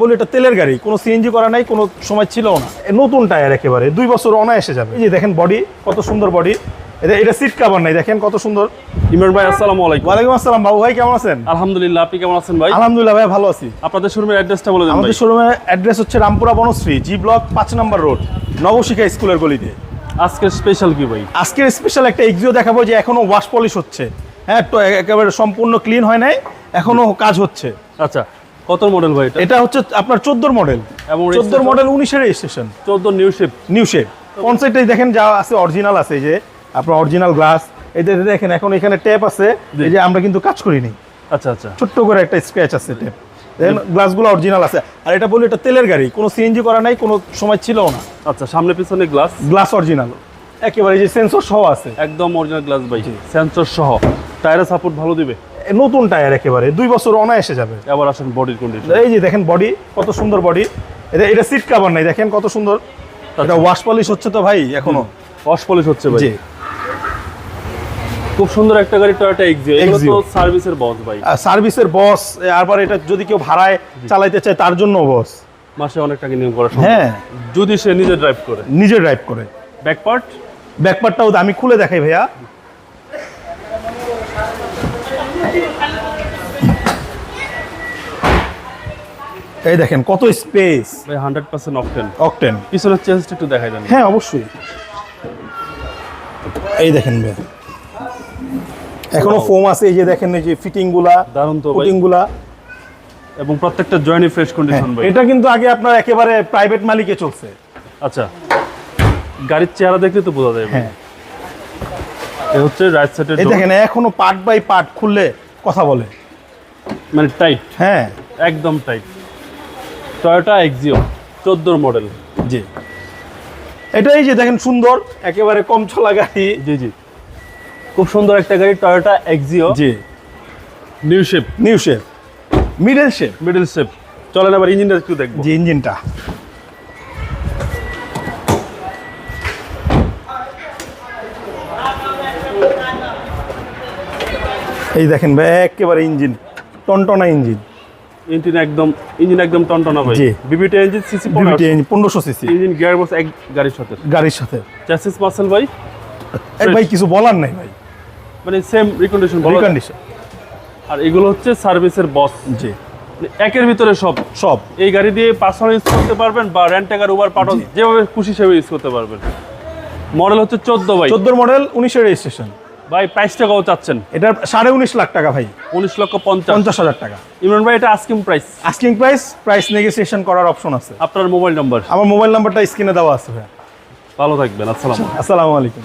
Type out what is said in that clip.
বলি এটা তেলের গাড়ি কোনো সিএনজি করা নাই কোনো সময় ছিল না। নতুন টায়ার একেবারে দুই বছর অনায়াসে যাবে। এই যে দেখেন বডি কত সুন্দর বডি এটা এটা সিট কাভার নাই দেখেন কত সুন্দর। ইমরান ভাই আসসালামু আলাইকুম। ওয়ালাইকুম আসসালাম বাবু ভাই কেমন আছেন? আলহামদুলিল্লাহ আপনি কেমন আছেন ভাই? আলহামদুলিল্লাহ ভাই ভালো আছি। আপনাদের শোরুমের অ্যাড্রেসটা বলে দেন আমাদের শোরুমের অ্যাড্রেস হচ্ছে রামপুরা বনশ্রী জি ব্লক পাঁচ নম্বর রোড নবশিখা স্কুলের গলিতে। আজকের স্পেশাল কি ভাই? আজকের স্পেশাল একটা এক্সিও দেখাবো যে এখনও ওয়াশ পলিশ হচ্ছে। হ্যাঁ একেবারে সম্পূর্ণ ক্লিন হয় নাই এখনও কাজ হচ্ছে। আচ্ছা কত মডেল ভাই এটা? এটা হচ্ছে আপনার চোদ্দোর মডেল এবং চোদ্দোর registration? মডেল উনিশের registration 14 new shape new shape কনসেপ্টটাই দেখেন যা আছে অরিজিনাল আছে যে আপনার অরিজিনাল গ্লাস এই দেখেন এখন এখানে ট্যাপ আছে এই যে আমরা কিন্তু কাজ করিনি। আচ্ছা আচ্ছা। ছোট্ট করে একটা স্ক্র্যাচ আছে ট্যাপ দেখেন গ্লাসগুলো অরিজিনাল আছে। আর এটা বলি এটা তেলের গাড়ি কোনো সিএনজি করা নাই কোনো সময় ছিল না। আচ্ছা সামনে পিছনে গ্লাস গ্লাস অরিজিনাল একেবারে এই যে সেন্সর সহ আছে। একদম অরিজিনাল গ্লাস ভাই। সেন্সর সহ। টায়ারের সাপোর্ট ভালো দিবে। নতুন টায়ার একেবারে দুই বছর অনায়াসে যাবে। আবার আসেন বডির কন্ডিশন এই যে দেখেন বডি কত সুন্দর বডি এটা এটা সিট কাভার নাই দেখেন কত সুন্দর। এটা ওয়াশ পলিশ হচ্ছে তো ভাই এখনও। ওয়াশ পলিশ হচ্ছে ভাই। জি। খুব সুন্দর একটা গাড়ি টয়োটা এক্সিও এগুলো তো সার্ভিসের বস ভাই। সার্ভিসের বস আবার এটা যদি কেউ ভাড়ায় চালাইতে চায় তার জন্য বস মাসে অনেক টাকা ইনকাম করা সম্ভব। হ্যাঁ। যদি সে নিজে ড্রাইভ করে। নিজে ড্রাইভ করে। ব্যাক পার্ট ব্যাকপারটাও আমি খুলে দেখাই ভাইয়া। এই দেখেন কত স্পেস ভাই হান্ড্রেড পার্সেন্ট অকটেন অকটেন পিছনের চেঞ্জটা একটু দেখাই দেন। হ্যাঁ অবশ্যই। এই দেখেন ভাই। এখনও ফোম আছে এই যে দেখেন এই যে ফিটিংগুলা দারুণ তো ফিটিংগুলা। এবং প্রত্যেকটা জয়েন্টই ফ্রেশ কন্ডিশন ভাই। এটা কিন্তু আগে আপনার একেবারে প্রাইভেট মালিকে চলছে। আচ্ছা গাড়ির চেহারা দেখলে তো বোঝা যায় ভাই। হ্যাঁ। এ হচ্ছে রাইট সাইডের এই দেখেন এখনও পার্ট বাই পার্ট খুললে কথা বলে। মানে টাইট হ্যাঁ। একদম টাইট টয়োটা এক্সিও চোদ্দোর মডেল জি। এটাই যে দেখেন সুন্দর একেবারে কম চলা গাড়ি। জি জি। খুব সুন্দর একটা গাড়ি টয়োটা এক্সিও জি। New shape new shape middle shape middle shape চলেন আবার ইঞ্জিনটা একটু দেখব। যে ইঞ্জিনটা। এই দেখেন ভাই একেবারে ইঞ্জিন টনটনা ইঞ্জিন। ইঞ্জিন একদম ইঞ্জিন একদম টনটনা ভাই। জি। VVT engine CC VVT engine পনেরোশো সিসি ইঞ্জিন গিয়ার বক্স এক গাড়ির সাথে। গাড়ির সাথে। চ্যাসিস মাসেল ভাই? এই ভাই কিছু বলার নাই ভাই। মানে সেম রিকন্ডিশন বলো রিকন্ডিশন আর এগুলো হচ্ছে সার্ভিসের বস জি। একের ভিতরে সব। সব। এই গাড়ি দিয়ে পার্সোনাল ইউজ করতে পারবেন বা রেন্ট টাকার উবার পাঠান যেভাবে খুশি সেভাবে ইউজ করতে পারবেন। মডেল হচ্ছে চোদ্দ ভাই। চোদ্দোর মডেল উনিশের রেজিস্ট্রেশন ভাই প্রাইস টাকাও চাচ্ছেন। এটা সাড়ে উনিশ লাখ টাকা ভাই। উনিশ লক্ষ পঞ্চাশ। পঞ্চাশ হাজার টাকা। ইমরান ভাই এটা asking price asking price price negotiation করার অপশন আছে। আপনার মোবাইল নাম্বার আমার মোবাইল নাম্বারটা স্ক্রিনে দেওয়া আছে ভাই। ভালো থাকবেন আসসালাম আসসালামু আলাইকুম।